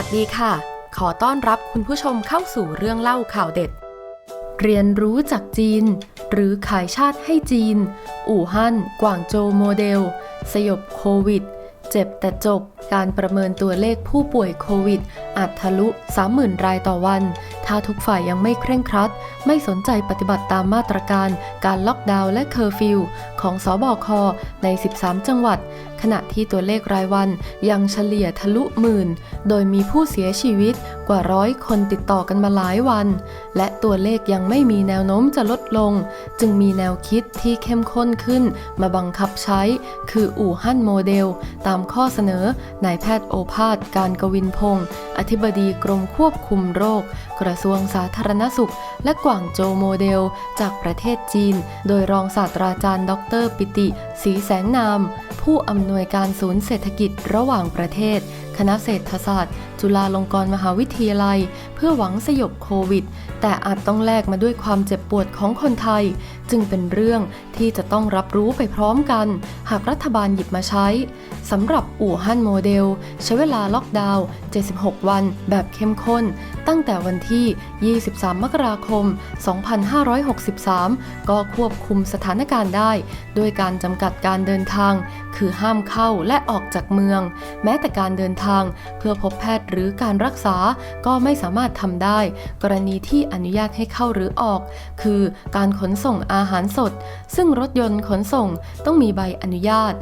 วัสดีค่ะ ขอต้อนรับคุณผู้ชมเข้าสู่เรื่องเล่าข่าวเด็ด เรียนรู้จากจีน หรือขายชาติให้จีน อู่ฮั่น กวางโจโมเดล สยบโควิด เจ็บแต่จบ การประเมินตัวเลขผู้ป่วยโควิด อาจทะลุ 30,000 รายต่อวัน ถ้าทุกฝ่ายยังไม่เคร่งครัด ไม่สนใจปฏิบัติตามมาตรการการล็อกดาวน์และเคอร์ฟิวของสอบอคใน 13 จังหวัด ขณะที่ตัวเลขรายวันยังเฉลี่ยทะลุหมื่น โดยมีผู้เสียชีวิตกว่าร้อยคนติดต่อกันมาหลายวัน และตัวเลขยังไม่มีแนวโน้มจะลดลง จึงมีแนวคิดที่เข้มข้นขึ้น มาบังคับใช้ คืออู่ฮั่นโมเดล ตามข้อเสนอนายแพทย์โอภาสการกวินพงศ์อธิบดีกรมควบคุมโรค กระทรวงสาธารณสุข และกว่างโจโมเดล จากประเทศจีน โดยรองศาสตราจารย์ดอกเตอรปิติศรีแสงนาม ผู้อำนวยการศูนย์เศรษฐกิจระหว่างประเทศ คณะเศรษฐศาสตร์ จุฬาลงกรณ์มหาวิทยาลัย เพื่อหวังสยบโควิด แต่อาจต้องแลกมาด้วยความเจ็บปวดของคนไทย จึงเป็นเรื่องที่จะต้องรับรู้ไปพร้อมกัน หากรัฐบาลหยิบมาใช้สำหรับอู่ฮั่นโมเดล ใช้เวลาล็อกดาวน์ 76 วันแบบเข้มข้น ตั้งแต่วันที่ 23 มกราคม 2563 ก็ควบคุมสถานการณ์ได้ด้วยการจำกัดการเดินทาง คือห้ามเข้าและออกจากเมือง แม้แต่การเดินทางเพื่อพบแพทย์หรือการรักษาก็ไม่สามารถทำได้ กรณีที่อนุญาตให้เข้าหรือออก คือการขนส่งอาหารสด ซึ่งรถยนต์ขนส่งต้องมีใบอนุญาต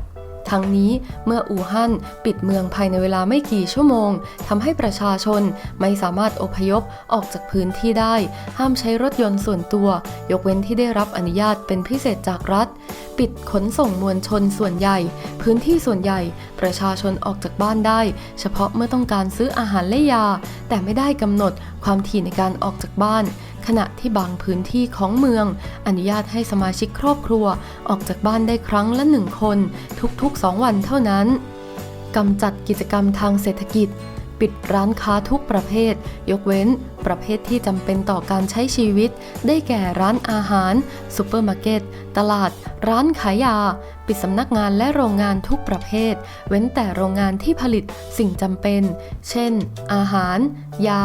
ทั้งนี้เมื่ออู่ฮั่นปิดเมืองภายในเวลาไม่กี่ชั่วโมงทำให้ประชาชนไม่สามารถอพยพออกจากพื้นที่ได้ ห้ามใช้รถยนต์ส่วนตัว ยกเว้นที่ได้รับอนุญาตเป็นพิเศษจากรัฐ ปิดขนส่งมวลชนส่วนใหญ่ พื้นที่ส่วนใหญ่ ประชาชนออกจากบ้านได้ เฉพาะเมื่อต้องการซื้ออาหารและยา แต่ไม่ได้กำหนดความถี่ในการออกจากบ้าน ขณะที่บางพื้นที่ของเมือง อนุญาตให้สมาชิกครอบครัวออกจากบ้านได้ครั้งละหนึ่งคน ทุกๆ 2 วันเท่านั้นกำจัดกิจกรรมทางเศรษฐกิจ ปิดร้านค้าทุกประเภท ยกเว้น ประเภทที่จำเป็นต่อการใช้ชีวิต ได้แก่ร้านอาหารซูเปอร์มาร์เก็ต ตลาด ร้านขายยา ปิดสำนักงานและโรงงานทุกประเภท เว้นแต่โรงงานที่ผลิตสิ่งจำเป็น เช่น อาหาร ยา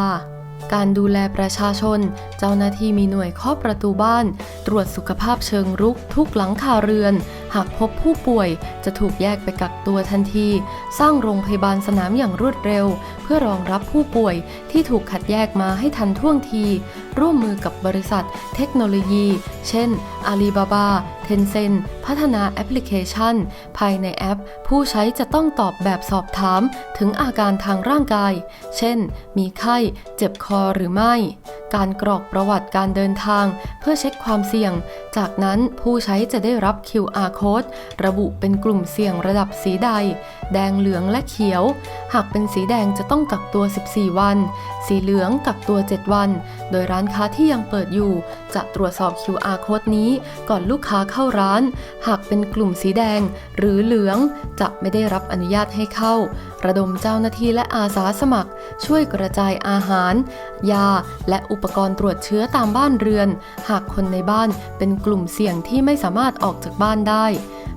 การดูแลประชาชน เจ้าหน้าที่มีหน่วยเคาะประตูบ้าน ตรวจสุขภาพเชิงรุกทุกหลังคาเรือน หากพบผู้ป่วยจะถูกแยกไปกักตัวทันที สร้างโรงพยาบาลสนามอย่างรวดเร็ว เพื่อรองรับผู้ป่วยที่ถูกคัดแยกมาให้ทันท่วงทีร่วมมือกับบริษัทเทคโนโลยี เช่น Alibaba Tencent พัฒนาแอปพลิเคชัน ภายในแอป ผู้ใช้จะต้องตอบแบบสอบถามถึงอาการทางร่างกาย เช่น มีไข้ เจ็บคอหรือไม่ การกรอกประวัติการเดินทาง เพื่อเช็คความเสี่ยง จากนั้นผู้ใช้จะได้รับ QR code ระบุเป็นกลุ่มเสี่ยงระดับสีใด แดงเหลืองและเขียว หากเป็นสีแดงจะต้องกักตัว 14 วัน สีเหลืองกักตัว 7 วัน โดยร้านานค้าที่ยังเปิดอยู่ จะตรวจสอบ QR code นี้ก่อนลูกค้าเข้าร้าน หากเป็นกลุ่มสีแดง หรือเหลืองจะไม่ได้รับอนุญาตให้เข้า ระดมเจ้าหน้าที่และอาสาสมัคร ช่วยกระจายอาหาร ยา และอุปกรณ์ตรวจเชื้อตามบ้านเรือน หากคนในบ้านเป็นกลุ่มเสี่ยงที่ไม่สามารถออกจากบ้านได้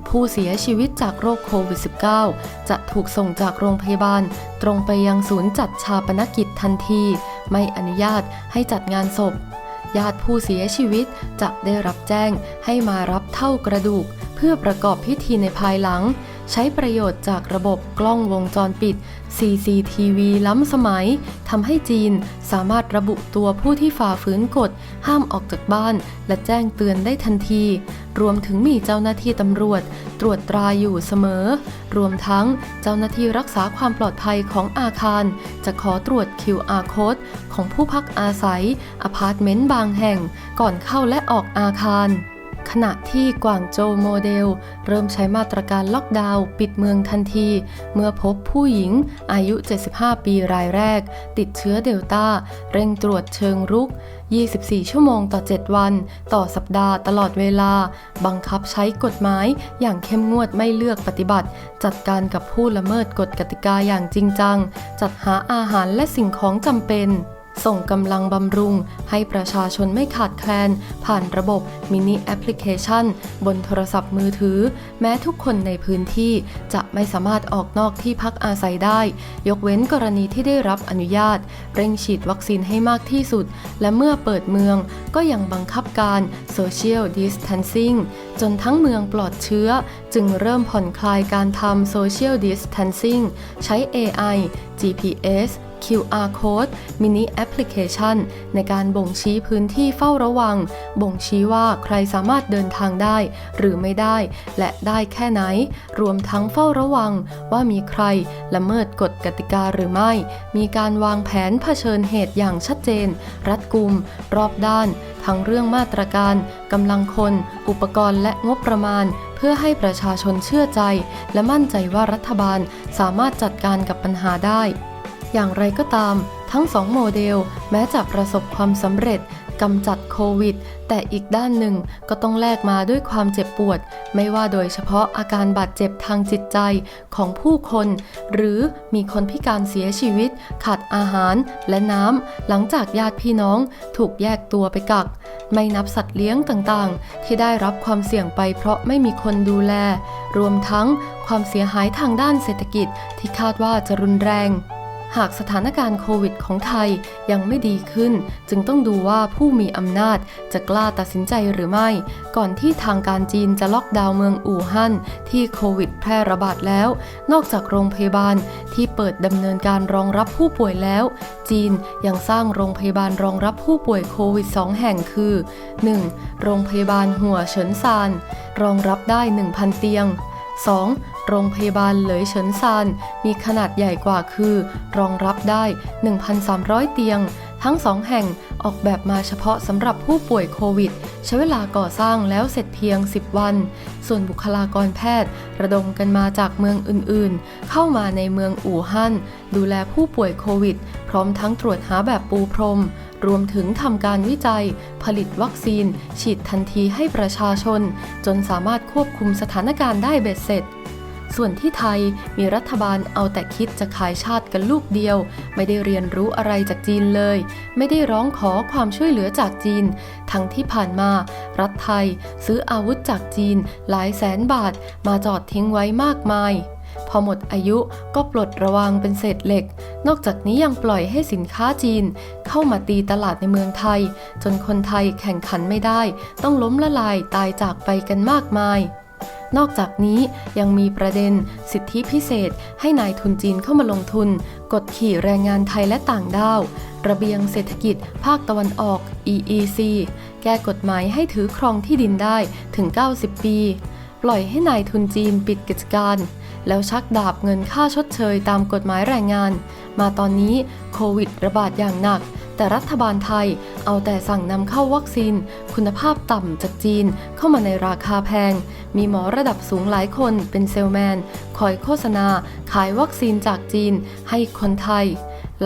ผู้เสียชีวิตจากโรคโควิด -19 จะถูกส่งจากโรงพยาบาล ตรงไปยังศูนย์จัดชาปนกิจทันที ไม่อนุญาตให้จัดงานศพ ญาติผู้เสียชีวิตจะได้รับแจ้งให้มารับเท่ากระดูก เพื่อประกอบพิธีในภายหลัง ใช้ประโยชน์จากระบบกล้องวงจรปิด CCTV ล้ำสมัยทำให้จีนสามารถระบุตัวผู้ที่ฝ่าฝืนกฎ ห้ามออกจากบ้าน และแจ้งเตือนได้ทันที รวมถึงมีเจ้าหน้าที่ตำรวจ ตรวจตราอยู่เสมอ รวมทั้งเจ้าหน้าที่รักษาความปลอดภัยของอาคาร จะขอตรวจ QR code ของผู้พักอาศัยอพาร์ตเมนต์บางแห่ง ก่อนเข้าและออกอาคาร ขณะที่กวางโจวโมเดล เริ่มใช้มาตรการล็อกดาวน์ปิดเมืองทันที เมื่อพบผู้หญิงอายุ 75 ปีรายแรก ติดเชื้อเดลต้า เร่งตรวจเชิงรุก 24 ชั่วโมงต่อ 7 วัน ต่อสัปดาห์ตลอดเวลา บังคับใช้กฎหมายอย่างเข้มงวดไม่เลือกปฏิบัติ จัดการกับผู้ละเมิดกฎกติกาอย่างจริงจัง จัดหาอาหารและสิ่งของจำเป็น ส่งกำลังบำรุง ให้ประชาชนไม่ขาดแคลน ผ่านระบบมินิแอปพลิเคชัน บนโทรศัพท์มือถือ แม้ทุกคนในพื้นที่จะไม่สามารถออกนอกที่พักอาศัยได้ ยกเว้นกรณีที่ได้รับอนุญาต เร่งฉีดวัคซีนให้มากที่สุด และเมื่อเปิดเมืองก็ยังบังคับการ Social Distancing จนทั้งเมืองปลอดเชื้อ จึงเริ่มผ่อนคลายการทำ Social Distancing ใช้ AI GPS QR Code มินิแอปพลิเคชัน ในการบ่งชี้พื้นที่เฝ้าระวัง บ่งชี้ว่าใครสามารถเดินทางได้ หรือไม่ได้ และได้แค่ไหน รวมทั้งเฝ้าระวัง ว่ามีใครละเมิดกฎกติกาหรือไม่ มีการวางแผนเผชิญเหตุอย่างชัดเจน รัดกุม รอบด้าน ทั้งเรื่องมาตรการกำลังคน อุปกรณ์และงบประมาณเพื่อให้ประชาชนเชื่อใจ และมั่นใจว่ารัฐบาลสามารถจัดการกับปัญหาได้ อย่างไรก็ตาม ทั้งสองโมเดลแม้จะประสบความสำเร็จกำจัดโควิด แต่อีกด้านหนึ่งก็ต้องแลกมาด้วยความเจ็บปวด ไม่ว่าโดยเฉพาะอาการบาดเจ็บทางจิตใจของผู้คน หรือมีคนพิการเสียชีวิต ขาดอาหารและน้ำ หลังจากญาติพี่น้องถูกแยกตัวไปกัก ไม่นับสัตว์เลี้ยงต่างๆ ที่ได้รับความเสี่ยงไปเพราะไม่มีคนดูแล รวมทั้งความเสียหายทางด้านเศรษฐกิจที่คาดว่าจะรุนแรง หากสถานการณ์โควิดของไทยยังไม่ดีขึ้น จึงต้องดูว่าผู้มีอำนาจจะกล้าตัดสินใจหรือไม่ ก่อนที่ทางการจีนจะล็อกดาวน์เมืองอู่ฮั่นที่โควิดแพร่ระบาดแล้ว นอกจากโรงพยาบาลที่เปิดดำเนินการรองรับผู้ป่วยแล้ว จีนยังสร้างโรงพยาบาลรองรับผู้ป่วยโควิด 2 แห่งคือ 1. โรงพยาบาลหัวเฉินซานรองรับได้ 1,000 เตียง 2. โรงพยาบาลเหลยเฉินซานมีขนาดใหญ่กว่าคือ รองรับได้ 1,300 เตียง ทั้งสองแห่งออกแบบมาเฉพาะสำหรับผู้ป่วยโควิด ใช้เวลาก่อสร้างแล้วเสร็จเพียง 10 วัน ส่วนบุคลากรแพทย์ ระดมกันมาจากเมืองอื่นๆ เข้ามาในเมืองอู่ฮั่น ดูแลผู้ป่วยโควิด พร้อมทั้งตรวจหาแบบปูพรมรวมถึงทำการวิจัย ผลิตวัคซีน ฉีดทันทีให้ประชาชน จนสามารถควบคุมสถานการณ์ได้เบ็ดเสร็จ ส่วนที่ไทยมีรัฐบาลเอาแต่คิดจะขายชาติกันลูกเดียว ไม่ได้เรียนรู้อะไรจากจีนเลย ไม่ได้ร้องขอความช่วยเหลือจากจีน ทั้งที่ผ่านมา รัฐไทยซื้ออาวุธจากจีนหลายแสนบาทมาจอดทิ้งไว้มากมายพอหมดอายุก็ปลดระวางเป็นเศษเหล็ก นอกจากนี้ยังปล่อยให้สินค้าจีน เข้ามาตีตลาดในเมืองไทย จนคนไทยแข่งขันไม่ได้ ต้องล้มละลายตายจากไปกันมากมาย นอกจากนี้ยังมีประเด็นสิทธิพิเศษ ให้นายทุนจีนเข้ามาลงทุน กดขี่แรงงานไทยและต่างด้าว ระเบียงเศรษฐกิจ ภาคตะวันออก EEC แก้กฎหมายให้ถือครองที่ดินได้ถึง 90 ปี ปล่อยให้นายทุนจีนปิดกิจการ แล้วชักดาบเงินค่าชดเชยตามกฎหมายแรงงาน มาตอนนี้โควิดระบาดอย่างหนักแต่รัฐบาลไทยเอาแต่สั่งนำเข้าวัคซีน คุณภาพต่ำจากจีนเข้ามาในราคาแพง มีหมอระดับสูงหลายคนเป็นเซลแมน คอยโฆษณา ขายวัคซีนจากจีนให้คนไทย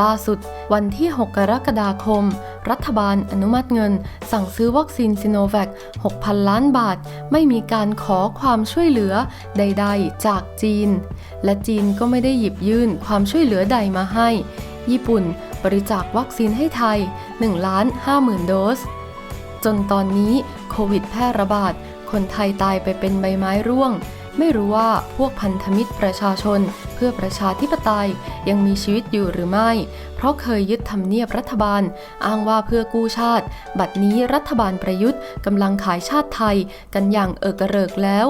ล่าสุดวันที่ 6 กรกฎาคม รัฐบาลอนุมัติเงิน สั่งซื้อวัคซีนซิโนแวค 6,000 ล้านบาท ไม่มีการขอความช่วยเหลือใด ๆ จากจีน และจีนก็ไม่ได้หยิบยื่นความช่วยเหลือใดมาให้ ญี่ปุ่นบริจาควัคซีนให้ไทย1ล้าน5หมื่นโดส จนตอนนี้โควิดแพร่ระบาด คนไทยตายไปเป็นใบไม้ร่วง ไม่รู้ว่าพวกพันธมิตรประชาชน เพื่อประชาธิปไตยยังมีชีวิตอยู่หรือไม่ เพราะเคยยึดทำเนียบรัฐบาล อ้างว่าเพื่อกู้ชาติ บัดนี้รัฐบาลประยุทธ์กำลังขายชาติไทยกันอย่างเอกระเริกแล้ว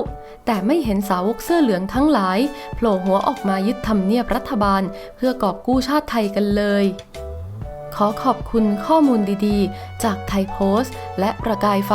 แต่ไม่เห็นสาวกเสื้อเหลืองทั้งหลายโผล่หัวออกมายึดทำเนียบรัฐบาล เพื่อกอบกู้ชาติไทยกันเลยขอขอบคุณข้อมูลดีๆ จากไทยโพสต์ และประกายไฟ